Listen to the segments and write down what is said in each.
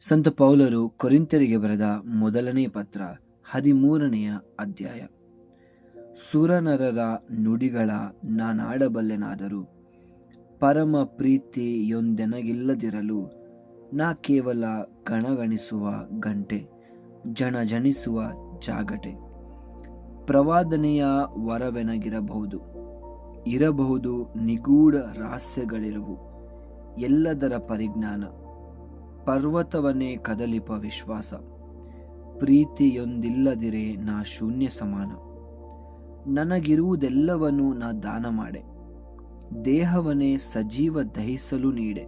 ಸಂತ ಪೌಲರು ಕೊರಿಂತರಿಗೆ ಬರೆದ ಮೊದಲನೇ ಪತ್ರ ಹದಿಮೂರನೆಯ ಅಧ್ಯಾಯ. ಸುರನರರ ನುಡಿಗಳ ನಾನಾಡಬಲ್ಲೆನಾದರೂ ಪರಮ ಪ್ರೀತಿಯೊಂದೆನಗಿಲ್ಲದಿರಲು ನಾ ಕೇವಲ ಗಣಗಣಿಸುವ ಗಂಟೆ, ಜನ ಜನಿಸುವ ಜಾಗಟೆ. ಪ್ರವಾದನೆಯ ವರವೆನಗಿರಬಹುದು, ಇರಬಹುದು ನಿಗೂಢ ರಹಸ್ಯಗಳಿರುವು, ಎಲ್ಲದರ ಪರಿಜ್ಞಾನ. ಪರ್ವತವನ್ನೇ ಕದಲಿಪ ವಿಶ್ವಾಸ. ಪ್ರೀತಿಯೊಂದಿಲ್ಲದಿರೆ ನಾ ಶೂನ್ಯ ಸಮಾನ. ನನಗಿರುವುದೆಲ್ಲವನ್ನು ನಾ ದಾನ ಮಾಡೆ. ದೇಹವನ್ನೇ ಸಜೀವ ದಹಿಸಲು ನೀಡೆ.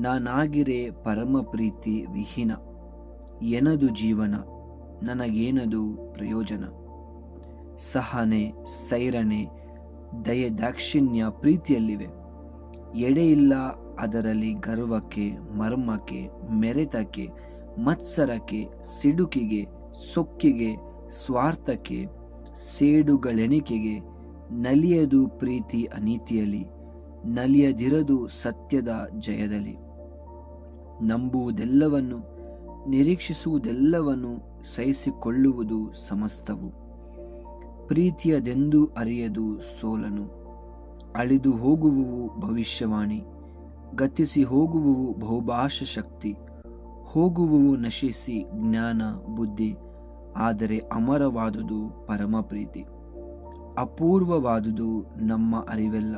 ನಾನಾಗಿರೆ ಪರಮ ಪ್ರೀತಿ ವಿಹೀನ. ಎನದು ಜೀವನ, ನನಗೇನದು ಪ್ರಯೋಜನ. ಸಹನೆ, ಸೈರಣೆ, ದಯೆ, ದಾಕ್ಷಿಣ್ಯ ಪ್ರೀತಿಯಲ್ಲಿವೆ. ಎಡೆಯಿಲ್ಲ ಅದರಲ್ಲಿ ಗರ್ವಕ್ಕೆ, ಮರ್ಮಕ್ಕೆ, ಮೆರೆತಕ್ಕೆ, ಮತ್ಸರಕ್ಕೆ, ಸಿಡುಕಿಗೆ, ಸೊಕ್ಕಿಗೆ, ಸ್ವಾರ್ಥಕ್ಕೆ, ಸೇಡುಗಳೆಣಿಕೆಗೆ, ನಲಿಯದು ಪ್ರೀತಿ ಅನೀತಿಯಲ್ಲಿ, ನಲಿಯದಿರದು ಸತ್ಯದ ಜಯದಲ್ಲಿ. ನಂಬುವುದೆಲ್ಲವನ್ನು, ನಿರೀಕ್ಷಿಸುವುದೆಲ್ಲವನ್ನು ಸಹಿಸಿಕೊಳ್ಳುವುದು ಸಮಸ್ತವು. ಪ್ರೀತಿಯದೆಂದು ಅರಿಯದು ಸೋಲನು. ಅಳಿದು ಹೋಗುವುವು ಭವಿಷ್ಯವಾಣಿ. ಗತಿಸಿ ಹೋಗುವವು ಬಹುಭಾಷ ಶಕ್ತಿ, ಹೋಗುವವು ನಶಿಸಿ ಜ್ಞಾನ, ಬುದ್ಧಿ, ಆದರೆ ಅಮರವಾದುದು ಪರಮ ಪ್ರೀತಿ. ಅಪೂರ್ವವಾದುದು ನಮ್ಮ ಅರಿವೆಲ್ಲ,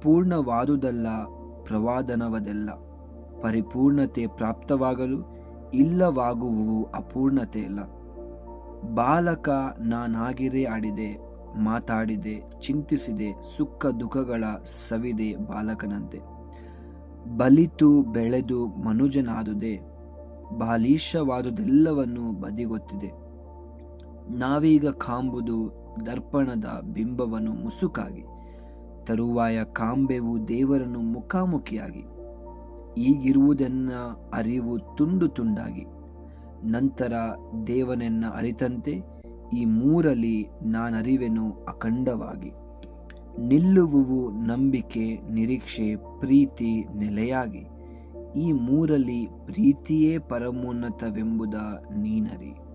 ಪೂರ್ಣವಾದುದಲ್ಲ ಪ್ರವಾದನವದೆಲ್ಲ. ಪರಿಪೂರ್ಣತೆ ಪ್ರಾಪ್ತವಾಗಲು ಇಲ್ಲವಾಗುವವು ಅಪೂರ್ಣತೆ ಇಲ್ಲ ಬಾಲಕ ನಾನಾಗಿರೇ ಆಡಿದೆ, ಮಾತಾಡಿದೆ, ಚಿಂತಿಸಿದೆ, ಸುಖ ದುಃಖಗಳ ಸವಿದೆ ಬಾಲಕನಂತೆ. ಬಲಿತು ಬೆಳೆದು ಮನುಜನಾದುದೇ, ಬಾಲೀಶವಾದುದೆಲ್ಲವನ್ನು ಬದಿಗೊತ್ತಿದೆ. ನಾವೀಗ ಕಾಂಬುದು ದರ್ಪಣದ ಬಿಂಬವನ್ನು ಮುಸುಕಾಗಿ, ತರುವಾಯ ಕಾಂಬೆವು ದೇವರನ್ನು ಮುಖಾಮುಖಿಯಾಗಿ, ಈಗಿರುವುದನ್ನ ಅರಿವು ತುಂಡು ತುಂಡಾಗಿ, ನಂತರ ದೇವನೆನ್ನ ಅರಿತಂತೆ ಈ ಮೂರಲ್ಲಿ ನಾನರಿವೆನು ಅಖಂಡವಾಗಿ. ನಿಲ್ಲುವುವು ನಂಬಿಕೆ ನಿರೀಕ್ಷೆ ಪ್ರೀತಿ ನೆಲೆಯಾಗಿ. ಈ ಮೂರಲ್ಲಿ ಪ್ರೀತಿಯೇ ಪರಮೋನ್ನತವೆಂಬುದ ನೀನರಿ.